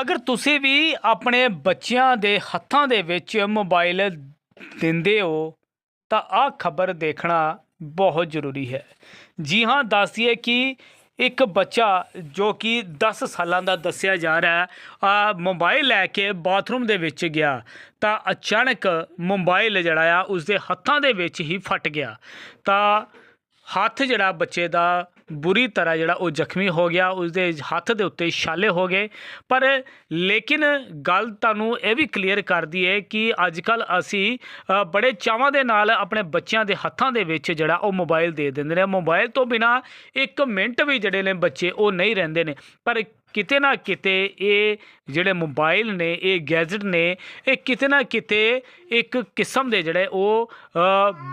ਅਗਰ ਤੁਸੀਂ ਵੀ ਆਪਣੇ ਬੱਚਿਆਂ ਦੇ ਹੱਥਾਂ ਦੇ ਵਿੱਚ ਮੋਬਾਈਲ ਦਿੰਦੇ ਹੋ, ਤਾਂ ਆਹ ਖਬਰ ਦੇਖਣਾ ਬਹੁਤ ਜ਼ਰੂਰੀ ਹੈ। ਜੀ ਹਾਂ ਦੱਸਦੀਏ ਕਿ ਇੱਕ ਬੱਚਾ ਜੋ ਕਿ 10 ਸਾਲਾਂ ਦਾ ਦੱਸਿਆ ਜਾ ਰਿਹਾ ਹੈ ਆ ਮੋਬਾਈਲ ਲੈ ਕੇ ਬਾਥਰੂਮ ਦੇ ਵਿੱਚ ਗਿਆ, ਤਾਂ ਅਚਾਨਕ ਮੋਬਾਈਲ ਜਿਹੜਾ ਆ, ਉਸਦੇ ਹੱਥਾਂ ਦੇ ਵਿੱਚ ਹੀ ਫਟ ਗਿਆ। ਤਾਂ ਹੱਥ ਜਿਹੜਾ ਬੱਚੇ ਦਾ ਬੁਰੀ ਤਰ੍ਹਾਂ ਜਿਹੜਾ ਉਹ ਜ਼ਖਮੀ ਹੋ ਗਿਆ, ਉਸਦੇ ਹੱਥ ਦੇ ਉੱਤੇ ਛਾਲੇ ਹੋ ਗਏ। ਪਰ ਲੇਕਿਨ ਗੱਲ ਤੁਹਾਨੂੰ ਇਹ ਵੀ ਕਲੀਅਰ ਕਰਦੀ ਹੈ ਕਿ ਅੱਜ ਕੱਲ ਅਸੀਂ ਬੜੇ ਚਾਵਾਂ ਦੇ ਨਾਲ ਆਪਣੇ ਬੱਚਿਆਂ ਦੇ ਹੱਥਾਂ ਦੇ ਵਿੱਚ ਜਿਹੜਾ ਉਹ ਮੋਬਾਈਲ ਦੇ ਦਿੰਦੇ ਨੇ। ਮੋਬਾਈਲ ਤੋਂ ਬਿਨਾ ਇੱਕ ਮਿੰਟ ਵੀ ਜਿਹੜੇ ਨੇ ਬੱਚੇ ਉਹ ਨਹੀਂ ਰਹਿੰਦੇ ਨੇ। ਪਰ ਕਿਤੇ ਨਾ ਕਿਤੇ ਇਹ ਜਿਹੜੇ ਮੋਬਾਈਲ ਨੇ ਇਹ ਗੈਜਟ ਨੇ ਇਹ ਕਿਤੇ ਨਾ ਕਿਤੇ ਇੱਕ ਕਿਸਮ ਦੇ ਜਿਹੜੇ ਉਹ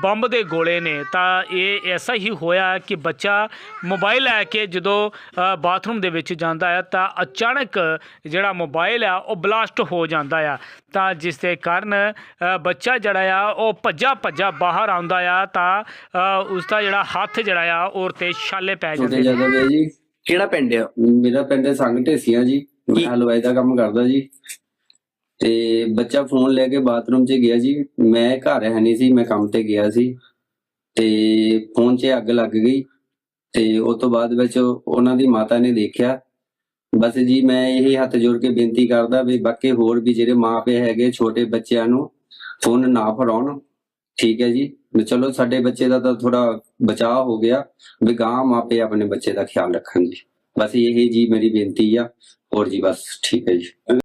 ਬੰਬ ਦੇ ਗੋਲੇ ਨੇ। ਤਾਂ ਇਹ ਐਸਾ ਹੀ ਹੋਇਆ ਕਿ ਬੱਚਾ ਮੋਬਾਈਲ ਲੈ ਕੇ ਜਦੋਂ ਬਾਥਰੂਮ ਦੇ ਵਿੱਚ ਜਾਂਦਾ ਹੈ ਤਾਂ ਅਚਾਨਕ ਜਿਹੜਾ ਮੋਬਾਈਲ ਆ ਉਹ ਬਲਾਸਟ ਹੋ ਜਾਂਦਾ ਆ। ਤਾਂ ਜਿਸ ਦੇ ਕਾਰਨ ਬੱਚਾ ਜਿਹੜਾ ਆ ਉਹ ਭੱਜਾ ਭੱਜਾ ਬਾਹਰ ਆਉਂਦਾ ਆ ਤਾਂ ਉਸ ਦਾ ਜਿਹੜਾ ਹੱਥ ਜਿਹੜਾ ਆ ਉਹ ਤੇ ਛਾਲੇ ਪੈ ਜਾਂਦੇ ਨੇ। ਕਿਹੜਾ ਪਿੰਡ ਆ? ਮੇਰਾ ਪਿੰਡ ਸੰਗ ਢੇਸੀਆਂ ਜੀ। ਮੈਂ? ਹਲਵਾਈ ਦਾ ਕੰਮ ਕਰਦਾ ਜੀ। ਤੇ ਬੱਚਾ ਫੋਨ ਲੈ ਕੇ ਬਾਥਰੂਮ 'ਚ ਗਿਆ ਜੀ। ਮੈਂ ਘਰ ਹੈ ਨਹੀਂ ਸੀ ਮੈਂ ਕੰਮ ਤੇ ਗਿਆ ਸੀ। ਤੇ ਫੋਨ 'ਚ ਅੱਗ ਲੱਗ ਗਈ। ਤੇ ਉਸ ਤੋਂ ਬਾਅਦ ਵਿੱਚ ਉਹਨਾਂ ਦੀ ਮਾਤਾ ਨੇ ਦੇਖਿਆ। ਬਸ ਜੀ ਮੈਂ ਇਹੀ ਹੱਥ ਜੋੜ ਕੇ ਬੇਨਤੀ ਕਰਦਾ ਵੀ ਬਾਕੀ ਹੋਰ ਵੀ ਜਿਹੜੇ ਮਾਪੇ ਹੈਗੇ ਛੋਟੇ ਬੱਚਿਆਂ ਨੂੰ ਫੋਨ ਨਾ ਫੜਾਉਣ। ਠੀਕ ਹੈ ਜੀ। ਚਲੋ, ਸਾਡੇ ਬੱਚੇ ਦਾ ਤਾਂ ਥੋੜਾ ਬਚਾਅ ਹੋ ਗਿਆ। ਵੀ ਗਾਂ ਮਾਪੇ ਆਪਣੇ ਬੱਚੇ ਦਾ ਖਿਆਲ ਰੱਖਣ ਜੀ। ਬਸ ਇਹ ਜੀ ਮੇਰੀ ਬੇਨਤੀ ਆ। ਹੋਰ ਜੀ ਬਸ ਠੀਕ ਹੈ ਜੀ।